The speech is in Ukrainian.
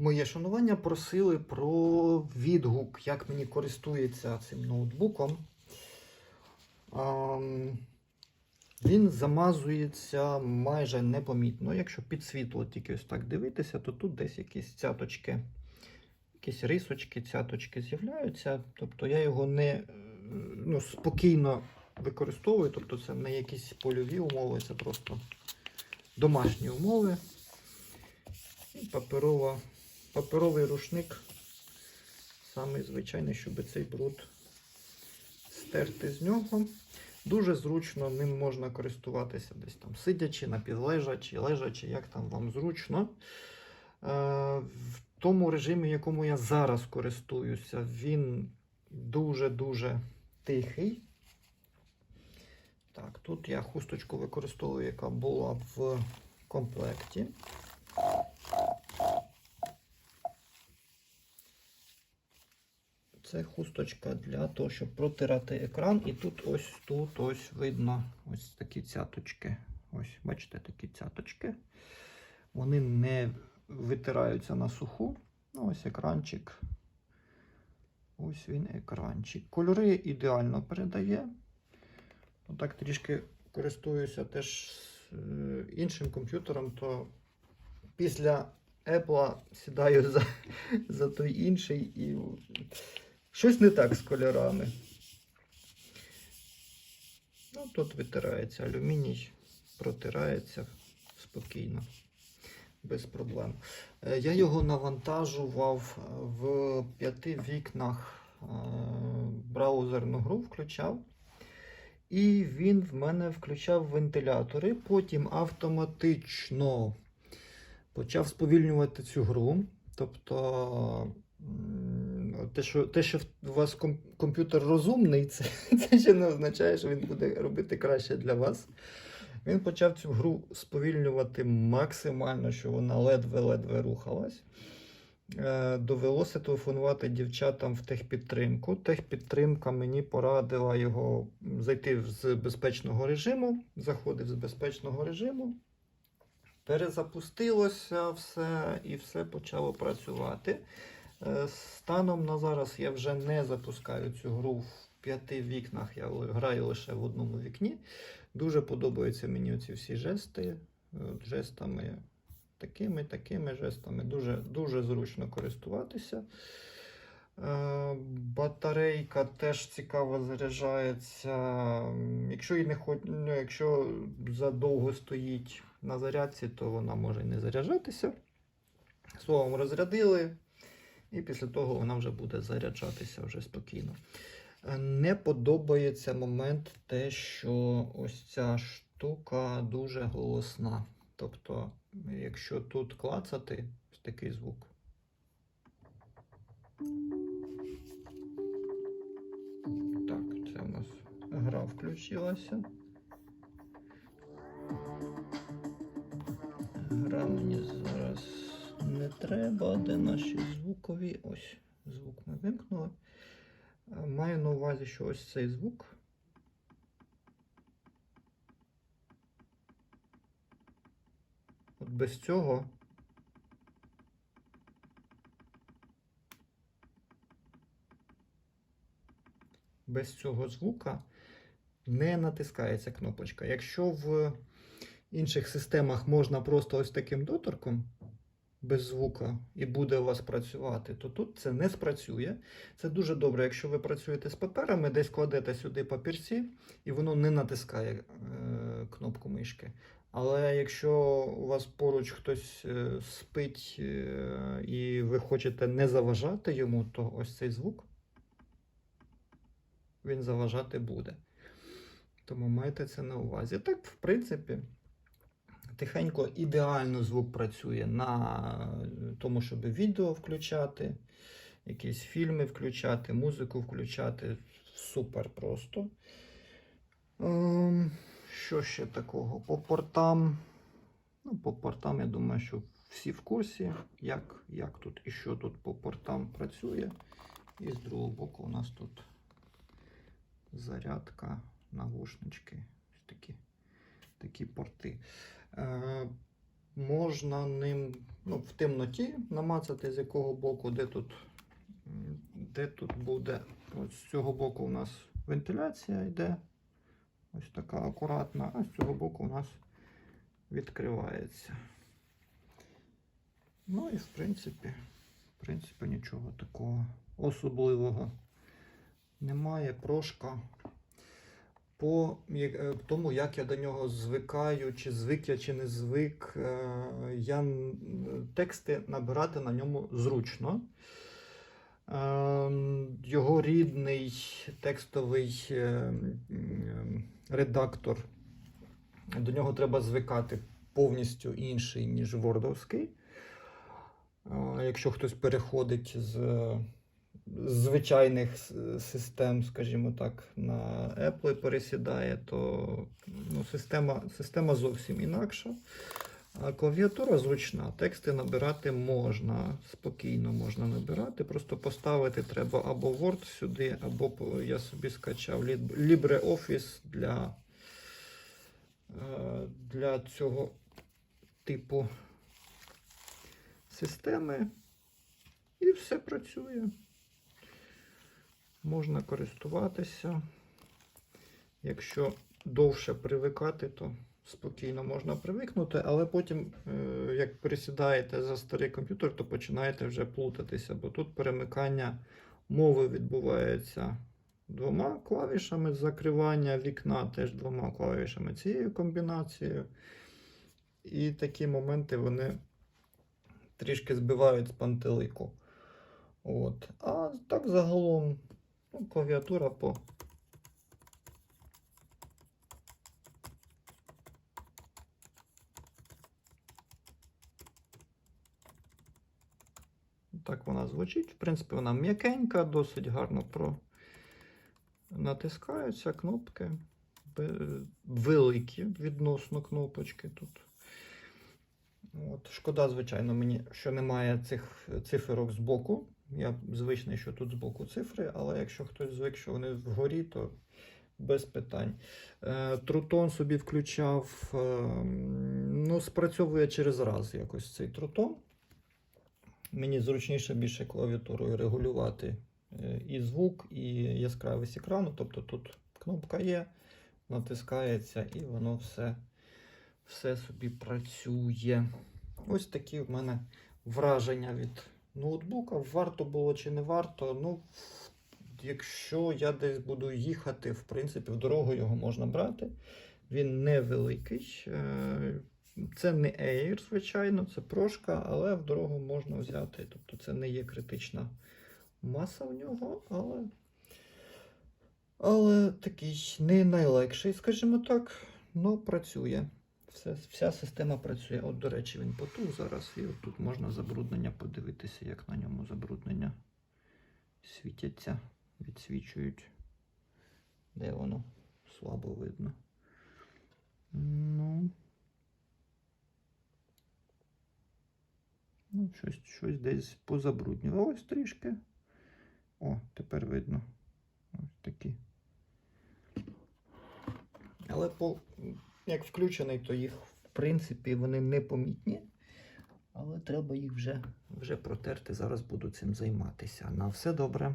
Моє шанування просили про відгук, як мені користується цим ноутбуком. Він замазується майже непомітно. Якщо під світло тільки ось так дивитися, то тут десь якісь цяточки, якісь рисочки, цяточки з'являються. Тобто я його не е, ну, спокійно використовую, тобто це не якісь польові умови, це просто домашні умови. І паперова, паперовий рушник. Самий звичайний, щоб цей бруд стерти з нього. Дуже зручно ним можна користуватися десь там сидячи, напівлежачи, лежачи, як там вам зручно. Е, В тому режимі, якому я зараз користуюся, він дуже-дуже тихий. Так, тут я хусточку використовую, яка була в комплекті. Це хусточка для того, щоб протирати екран. І тут ось тут ось видно ось такі цяточки. Ось, бачите, такі цяточки. Вони не витираються на суху. Ну, ось екранчик. Ось він екранчик. Кольори ідеально передає. Отак трішки користуюся теж е, іншим комп'ютером, то після Apple сідаю за, за той інший і щось не так з кольорами. Ну, тут витирається алюміній, протирається спокійно, без проблем. Е, Я його навантажував в п'яти вікнах е, браузерну гру, включав. І він в мене включав вентилятори, потім автоматично почав сповільнювати цю гру. Тобто, те, що, те, що у вас комп'ютер розумний, це, це ще не означає, що він буде робити краще для вас. Він почав цю гру сповільнювати максимально, що вона ледве-ледве рухалась. Е, Довелося телефонувати дівчатам в техпідтримку. Техпідтримка мені порадила його зайти з безпечного режиму. Заходив з безпечного режиму. Перезапустилося все і все почало працювати. Е, Станом на зараз я вже не запускаю цю гру в п'яти вікнах, я граю лише в одному вікні. Дуже подобаються мені ці всі жести. От Жестами такими, такими жестами. Дуже, дуже зручно користуватися. Е, Батарейка теж цікаво заряджається. Якщо не хоч... ну, якщо задовго стоїть на зарядці, то вона може не заряджатися. Словом, розрядили, і після того вона вже буде заряджатися вже спокійно. Е, Не подобається момент те, що ось ця штука дуже голосна. Тобто, якщо тут клацати, такий звук. Так, це у нас гра включилася. Треба. Де наші звукові? Ось звук ми вимкнули. Е, Маю на увазі, що ось цей звук. От без цього без цього звука не натискається кнопочка. Якщо в інших системах можна просто ось таким доторком без звука і буде у вас працювати, то тут це не спрацює. Це дуже добре, якщо ви працюєте з паперами, десь кладете сюди папірці, і воно не натискає е, кнопку мишки. Але якщо у вас поруч хтось е, спить е, і ви хочете не заважати йому, то ось цей звук він заважати буде. Тому майте це на увазі. Так, в принципі, тихенько ідеально звук працює на тому, щоб відео включати, якісь фільми включати, музику включати. Супер просто. Ем, що ще такого? По портам. Ну, по портам, я думаю, що всі в курсі, як, як тут і що тут по портам працює. І з другого боку у нас тут зарядка, навушнички, такі, такі порти. Е, можна ним ну, в темноті намацати, з якого боку, де тут, де тут буде. Ось з цього боку у нас вентиляція йде. Ось така акуратна, а з цього боку у нас відкривається. Ну і в принципі, в принципі, нічого такого особливого немає. Прошка. По е, тому, як я до нього звикаю, чи звик я, чи не звик, е, я тексти набирати на ньому зручно. Е, Його рідний текстовий е, редактор. До нього треба звикати повністю інший, ніж вордовський. Якщо хтось переходить з звичайних систем, скажімо так, на Apple пересідає, то ну, система, система зовсім інакша. А клавіатура зручна, тексти набирати можна, спокійно можна набирати. Просто поставити треба або Word сюди, або я собі скачав LibreOffice для, е, для цього типу системи. І все працює. Можна користуватися. Якщо довше привикати, то спокійно можна привикнути, але потім, е, як присідаєте за старий комп'ютер, то починаєте вже плутатися, бо тут перемикання мови відбувається двома клавішами закривання вікна, теж двома клавішами цією комбінацією. І такі моменти вони трішки збивають з пантелику. От. А так загалом ну, клавіатура по. Так вона звучить. В принципі, вона м'якенька, досить гарно про... натискаються кнопки. Великі відносно кнопочки тут. От. Шкода, звичайно, мені, що немає цих циферок збоку. Я зичний, що тут збоку цифри, але якщо хтось звик, що вони вгорі, то без питань. Е, Трутон собі включав. е, Ну, спрацьовує через раз якось цей трутон. Мені зручніше більше клавіатурою регулювати е, і звук, і яскравість екрану. Тобто тут кнопка є, натискається, і воно все, все собі працює. Ось такі в мене враження від ноутбука. Варто було чи не варто. Ну, якщо я десь буду їхати, в принципі, в дорогу його можна брати. Він невеликий. Е, Це не Air, звичайно, це прошка, але в дорогу можна взяти. Тобто це не є критична маса в нього, але, але такий не найлегший, скажімо так, але працює. Все, вся система працює. От, до речі, він потух зараз, і от тут можна забруднення подивитися, як на ньому забруднення світяться, відсвічують. Де воно? Слабо видно. Ну. Ну, щось, щось десь позабруднювало. Ось трішки. О, тепер видно. Ось такі. Але по, як включений, то їх, в принципі, вони непомітні. Але треба їх вже, вже протерти. Зараз буду цим займатися. На все добре.